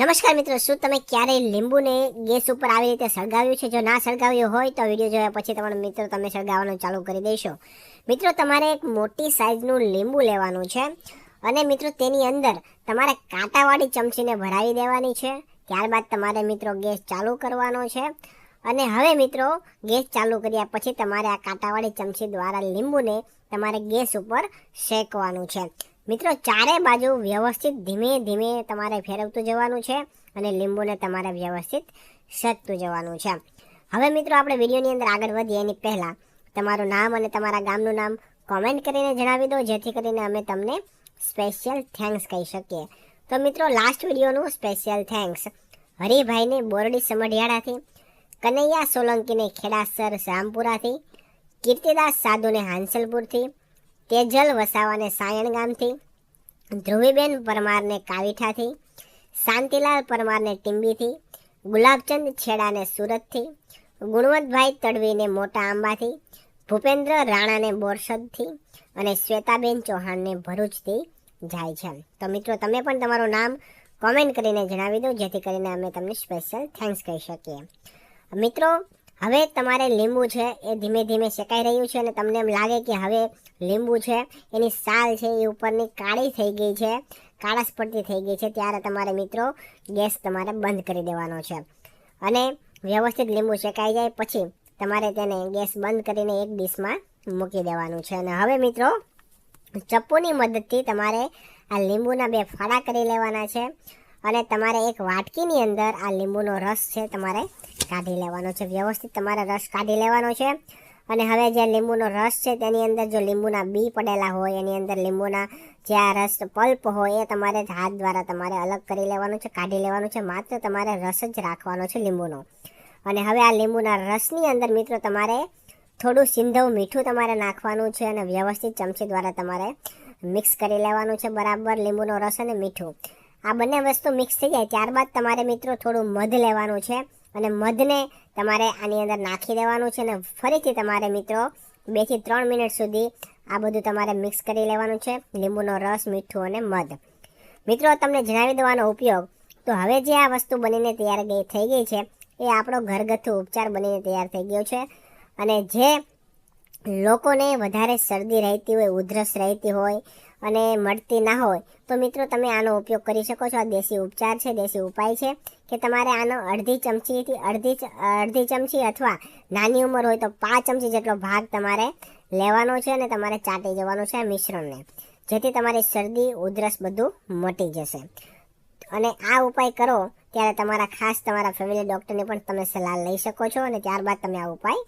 નમસ્કાર મિત્રો, શું તમે ક્યારેય લીંબુને ગેસ ઉપર આવી રીતે સળગાવ્યું છે? જો ના સળગાવ્યું હોય તો વીડિયો જોયા પછી તમારા મિત્રો તમે સળગાવવાનું ચાલુ કરી દેશો. મિત્રો, તમારે એક મોટી સાઇઝનું લીંબુ લેવાનું છે અને મિત્રો, તેની અંદર તમારે કાંટાવાળી ચમચીને ભરાવી દેવાની છે. ત્યારબાદ તમારે મિત્રો ગેસ ચાલુ કરવાનો છે અને હવે મિત્રો, ગેસ ચાલુ કર્યા પછી તમારે આ કાંટાવાળી ચમચી દ્વારા લીંબુને તમારે ગેસ ઉપર શેકવાનું છે. મિત્રો, ચારે બાજુ વ્યવસ્થિત ધીમે ધીમે તમારે ફેરવતું જવાનું છે અને લીંબુને તમારે વ્યવસ્થિત શેકતું જવાનું છે. હવે મિત્રો, આપણે વિડીયોની અંદર આગળ વધીએ એની પહેલાં તમારું નામ અને તમારા ગામનું નામ કોમેન્ટ કરીને જણાવી દો, જેથી કરીને અમે તમને સ્પેશિયલ થેન્ક્સ કહી શકીએ. તો મિત્રો લાસ્ટ વિડીયોનું સ્પેશિયલ થેન્ક્સ હરિભાઈને બોરડી સમઢિયાળાથી, કનૈયા સોલંકીને ખેડાસર રામપુરાથી કીર્તિદાસ સાધુને હાંસલપુરથી તેજલ વસાવાને સાયણ ગામથી, ધ્રુવીબેન પરમારને કાવીઠાથી, શાંતિલાલ પરમારને ટીંબીથી, ગુલાબચંદ છેડાને સુરતથી, ગુણવંતભાઈ તડવીને મોટા આંબાથી, ભૂપેન્દ્ર રાણાને બોરસદથી અને શ્વેતાબેન ચૌહાણને ભરૂચથી જાય છે. તો મિત્રો, તમે પણ તમારું નામ કોમેન્ટ કરીને જણાવી દો, જેથી કરીને અમે તમને સ્પેશિયલ થેન્ક્સ કહી શકીએ. મિત્રો હવે તમારે લીંબુ છે એ ધીમે ધીમે શેકાઈ રહ્યું છે અને તમને એમ લાગે કે હવે લીંબુ છે, એની સાલ છે એ ઉપરની કાળી થઈ ગઈ છે કાળાશ પડતી થઈ ગઈ છે, ત્યારે તમારે મિત્રો ગેસ તમારે બંધ કરી દેવાનો છે. અને વ્યવસ્થિત લીંબુ શેકાઈ જાય પછી તમારે તેને ગેસ બંધ કરીને એક ડીશમાં મૂકી દેવાનું છે. અને હવે મિત્રો, ચપ્પુની મદદથી તમારે આ લીંબુના બે ફાળા કરી લેવાના છે અને તમારે એક વાટકીની અંદર આ લીંબુનો રસ છે તમારે કાઢી લેવાનો છે, વ્યવસ્થિત તમારે રસ કાઢી લેવાનો છે. અને હવે જે લીંબુનો રસ છે, તેની અંદર જો લીંબુના બી પડેલા હોય, એની અંદર લીંબુના જે આ રસ પલ્પ હોય, એ તમારે હાથ દ્વારા તમારે અલગ કરી લેવાનું છે, કાઢી લેવાનું છે, માત્ર તમારે રસ જ રાખવાનો છે લીંબુનો. અને હવે આ લીંબુના રસની અંદર મિત્રો તમારે થોડું સિંધવ મીઠું તમારે નાખવાનું છે અને વ્યવસ્થિત ચમચી દ્વારા તમારે મિક્સ કરી લેવાનું છે, બરાબર લીંબુનો રસ અને મીઠું. આ બંને વસ્તુ મિક્સ થઈ જાય, ત્યારબાદ તમારે મિત્રો થોડું મધ લેવાનું છે. અને મધને તમારે આની અંદર નાખી દેવાનું છે અને ફરીથી તમારે મિત્રો બેથી ત્રણ મિનિટ સુધી આ બધું તમારે મિક્સ કરી લેવાનું છે. લીંબુનો રસ, મીઠું અને મધ. મિત્રો, તમને જણાવી દેવાનો ઉપયોગ. તો હવે જે આ વસ્તુ બનીને તૈયાર ગઈ થઈ ગઈ છે, એ આપણો ઘરગથ્થુ ઉપચાર બનીને તૈયાર થઈ ગયો છે. અને જે લોકોને વધારે શરદી રહેતી હોય, ઉધરસ રહેતી હોય અને મળતી ના હોય, તો મિત્રો તમે આનો ઉપયોગ કરી શકો છો. આ દેશી ઉપચાર છે, દેશી ઉપાય છે કે તમારે આનો અડધી ચમચીથી અડધી અડધી ચમચી અથવા નાની ઉંમર હોય તો પાંચ ચમચી જેટલો ભાગ તમારે લેવાનો છે અને તમારે ચાટી જવાનું છે આ મિશ્રણને, જેથી તમારી શરદી, ઉધરસ બધું મટી જશે. અને આ ઉપાય કરો ત્યારે તમારા ખાસ તમારા ફેમિલી ડૉક્ટરની પણ તમે સલાહ લઈ શકો છો અને ત્યારબાદ તમે આ ઉપાય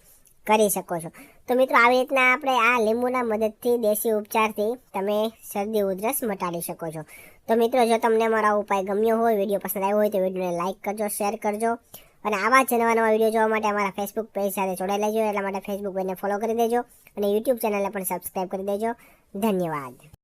કરી શકો છો. તો મિત્રો, આવી રીતના આપણે આ લીંબુના મદદથી દેશી ઉપચારથી તમે શરદી ઉધરસ મટાડી શકો છો. તો મિત્રો, જો તમને મારો ઉપાય ગમ્યો હોય, વીડિયો પસંદ આવ્યો હોય, તો વિડીયોને લાઇક કરજો, શેર કરજો. અને આવા જ નવા નવા વીડિયો જોવા માટે અમારા ફેસબુક પેજ સાથે જોડાઈ લેજો. એટલા માટે ફેસબુક પેજને ફોલો કરી દેજો. અને યુટ્યુબ ચેનલને પણ સબસ્ક્રાઈબ કરી દેજો. ધન્યવાદ.